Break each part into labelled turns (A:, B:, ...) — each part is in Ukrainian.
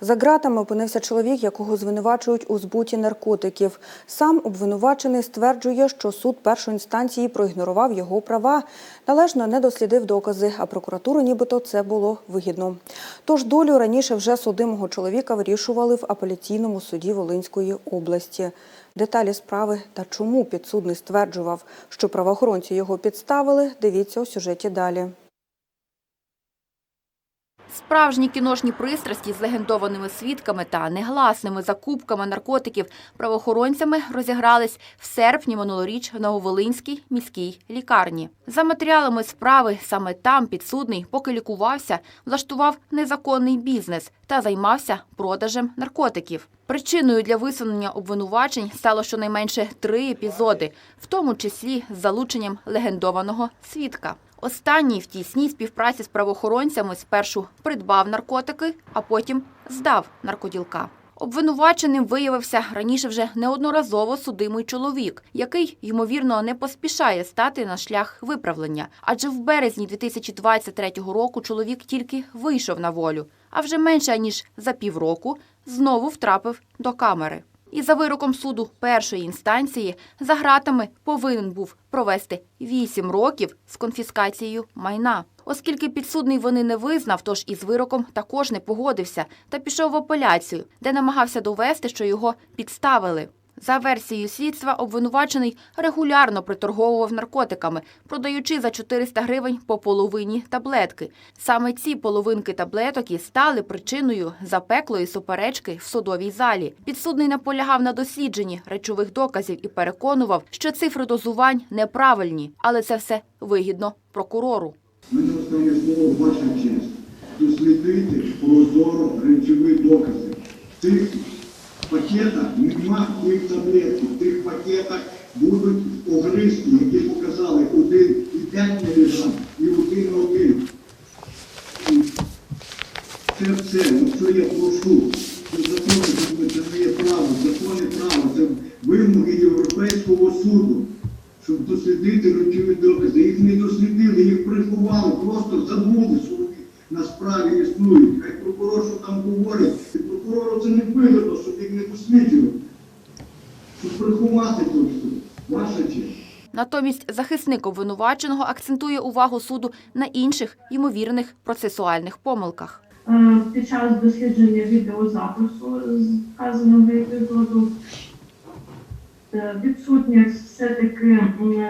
A: За ґратами опинився чоловік, якого звинувачують у збуті наркотиків. Сам обвинувачений стверджує, що суд першої інстанції проігнорував його права, належно не дослідив докази, а прокуратуру нібито це було вигідно. Тож долю раніше вже судимого чоловіка вирішували в апеляційному суді Волинської області. Деталі справи та чому підсудний стверджував, що правоохоронці його підставили, дивіться у сюжеті далі.
B: Справжні кіношні пристрасті з легендованими свідками та негласними закупками наркотиків правоохоронцями розігрались в серпні минулоріч в Нововолинській міській лікарні. За матеріалами справи саме там підсудний, поки лікувався, влаштував незаконний бізнес та займався продажем наркотиків. Причиною для висунення обвинувачень стало щонайменше три епізоди, в тому числі з залученням легендованого свідка. Останній в тісній співпраці з правоохоронцями спершу придбав наркотики, а потім здав наркоділка. Обвинуваченим виявився раніше вже неодноразово судимий чоловік, який, ймовірно, не поспішає стати на шлях виправлення. Адже в березні 2023 року чоловік тільки вийшов на волю, а вже менше ніж за півроку знову втрапив до камери. І за вироком суду першої інстанції за гратами повинен був провести 8 років з конфіскацією майна. Оскільки підсудний вони не визнав, тож із вироком також не погодився та пішов в апеляцію, де намагався довести, що його підставили. За версією слідства, обвинувачений регулярно приторговував наркотиками, продаючи за 400 гривень по половині таблетки. Саме ці половинки таблеток і стали причиною запеклої суперечки в судовій залі. Підсудний наполягав на дослідженні речових доказів і переконував, що цифри дозувань неправильні, але це все вигідно прокурору.
C: У мене останнє слово ваша честь. Дослідити прозоро речові докази. В цих пакетах нема тих таблеток. В тих пакетах будуть огризки, які показали 1,5 мг і 1,1. І Це все, оце я прошу. Це закони, це не є право, закони право, це вимоги Європейського суду щоб дослідити речові докази. Їх не дослідили, їх приховали, просто забули, що вони на справі існують. Хай прокурор, що там і це не вигодно, щоб їх не досліджували. Щоб приховати все. Ваша честь.
B: Натомість захисник обвинуваченого акцентує увагу суду на інших ймовірних процесуальних помилках.
D: Е, Під час дослідження відеозапису з вказаного епізоду е, відсутнє все-таки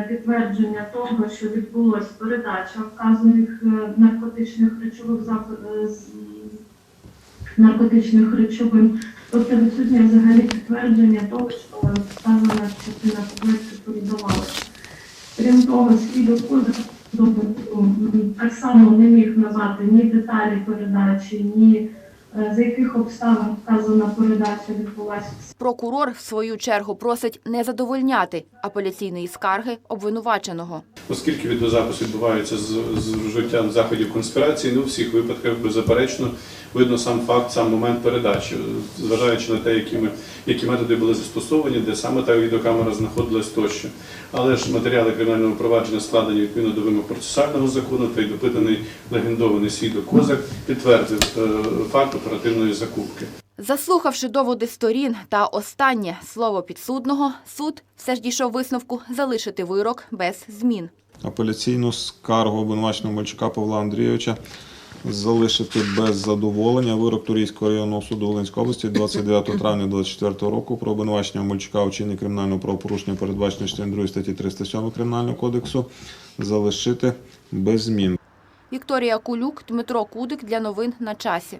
D: підтвердження того, що відбулася передача вказаних е, наркотичних речових наркотичних речовин. Тобто відсутнє взагалі підтвердження того, що вказана частина таблетки передавалася. Крім того, свідок так само не міг назвати ні деталі передачі, ні за яких обставин вказана передача відбулася.
B: Прокурор, в свою чергу, просить не задовольняти апеляційної скарги обвинуваченого.
E: Оскільки відеозапис відбувається з, з вжиттям заходів конспірації, не у всіх випадках беззаперечно видно сам факт, сам момент передачі, зважаючи на те, якими, які методи були застосовані, де саме та відеокамера знаходилась тощо. Але ж матеріали кримінального провадження складені відповідно до вимог процесуального закону, та й допитаний легендований свідок Козак підтвердив е, факт оперативної закупки.
B: Заслухавши доводи сторін та останнє слово підсудного, суд все ж дійшов висновку залишити вирок без змін.
F: апеляційну скаргу обвинуваченого Мальчука Павла Андрійовича залишити без задоволення. Вирок Турійського районного суду Волинської області 29 травня 2024 року про обвинувачення Мальчука у чині кримінального правопорушення, передбачено частиною 2 статті 307 Кримінального кодексу, залишити без змін.
B: Вікторія Кулюк, Дмитро Кудик для новин на часі.